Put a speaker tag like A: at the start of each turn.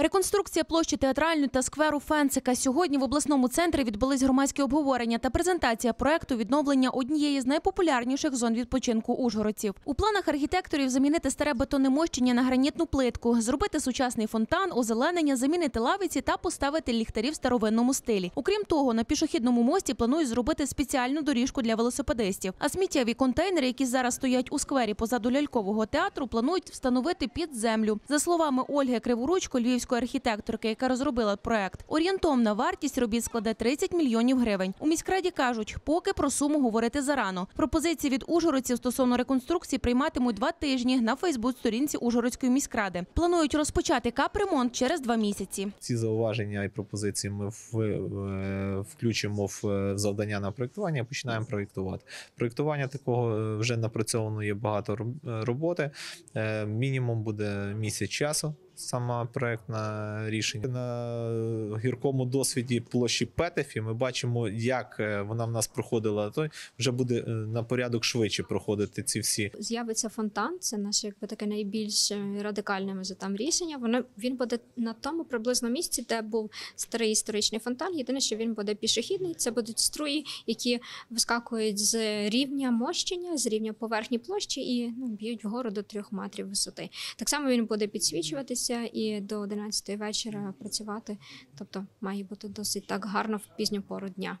A: Реконструкція площі театральної та скверу Фенцика. Сьогодні в обласному центрі відбулись громадські обговорення та презентація проекту відновлення однієї з найпопулярніших зон відпочинку ужгородців. У планах архітекторів замінити старе бетонне мощення на гранітну плитку, зробити сучасний фонтан, озеленення, замінити лавиці та поставити ліхтарі в старовинному стилі. Окрім того, на пішохідному мості планують зробити спеціальну доріжку для велосипедистів. А сміттєві контейнери, які зараз стоять у сквері позаду лялькового театру, планують встановити під землю. За словами Ольги Криворучко, львівської архітекторки, яка розробила проект, орієнтовна вартість робіт складе 30 мільйонів гривень. У міськраді кажуть, поки про суму говорити зарано. Пропозиції від ужгородців стосовно реконструкції прийматимуть два тижні на Фейсбук-сторінці Ужгородської міськради. Планують розпочати капремонт через два місяці.
B: Ці зауваження і пропозиції ми е, включимо в е, завдання на проєктування. Починаємо проєктувати. Проєктування такого е, вже напрацьовано є багато роботи. Мінімум буде місяць часу. Сама проектна рішення на гіркому досвіді площі Петефі. Ми бачимо, як е, вона в нас проходила. То вже буде е, на порядок швидше проходити ці всі
C: з'явиться фонтан. Це наше якби таке найбільш е, радикальне може там рішення. Воно він буде на тому приблизно місці, де був старий історичний фонтан. Єдине, що він буде пішохідний. Це будуть струї, які вискакують з рівня мощення, з рівня поверхні площі і ну, б'ють вгору до трьох метрів висоти. Так само він буде підсвічуватися і до 11 вечора працювати. Тобто має бути досить так гарно в пізню пору дня.